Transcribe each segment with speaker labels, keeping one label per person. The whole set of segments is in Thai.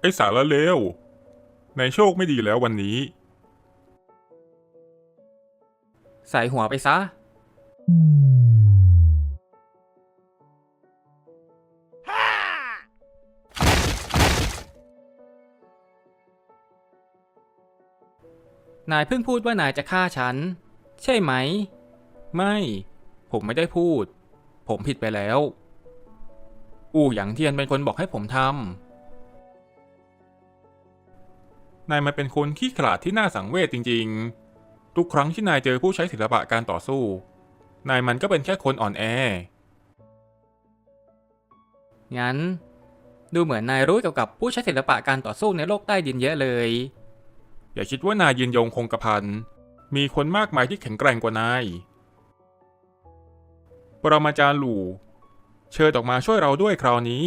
Speaker 1: ไอ้สารเลวในโชคไม่ดีแล้ววันนี้
Speaker 2: ใส่หัวไปซะ นายเพิ่งพูดว่านายจะฆ่าฉัน ใช่ไหม ไม่ ผมไม่ได้พูด ผมผิดไปแล้ว อู่หยางเทียนเป็นคนบอกให้ผมทำ
Speaker 1: นายมันเป็นคนขี้ขลาดที่น่าสังเวชจริง ๆ ทุกครั้งที่นายเจอผู้ใช้ศิลปะการต่อสู้ นายมันก็เป็นแค่คนอ่อนแอำ
Speaker 2: งั้น ดูเหมือนนายรู้เกี่ยวกับผู้ใช้ศิลปะการต่อสู้ในโลกใต้ดินเยอะเลย
Speaker 1: อย่าคิดว่านายยืนยงคงกระพัน มีคนมากมายที่แข็งแกร่งกว่านาย ปรมาจารย์หลู่ เชิญออกมาช่วยเราด้วยคราวนี้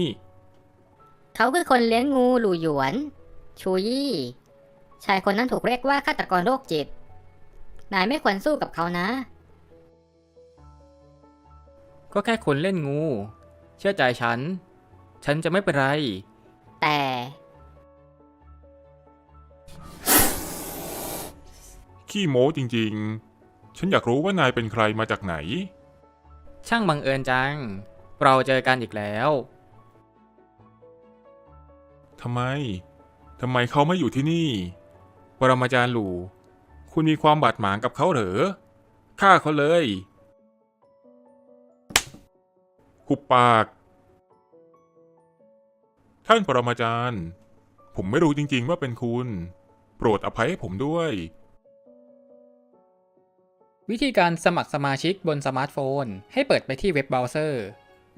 Speaker 3: เขาคือคนเลี้ยงงูหลู่หยวนชูยี่ ชายคนนั้นถูกเรียกว่าฆาตกรโรคจิต นายไม่ควรสู้กับเขานะ
Speaker 2: ก็แค่คนเล่นงู เชื่อใจฉัน ฉันจะไม่เป็นไร
Speaker 3: แต่
Speaker 1: ขี้โม้จริงๆ ฉันอยากรู้ว่านายเป็นใครมาจากไหน
Speaker 2: ช่างบังเอิญจัง เราเจอกันอีกแล้ว
Speaker 1: ทำไม ทำไมเขาไม่อยู่ที่นี่ ปรมาจารย์หลู่คุณมีความบาดหมางกับเขาเหรอฆ่าเขาเลยหุบปาก ท่านปรมาจารย์ ผมไม่รู้จริงๆว่าเป็นคุณ โปรดอภัยให้ผมด้วย
Speaker 2: วิธีการสมัครสมาชิกบนสมาร์ทโฟน ให้เปิดไปที่เว็บเบราว์เซอร์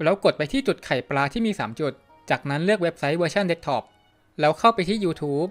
Speaker 2: แล้วกดไปที่จุดไข่ปลาที่มี 3 จุด จากนั้นเลือกเว็บไซต์เวอร์ชันเดสก์ท็อปแล้วเข้าไปที่ YouTube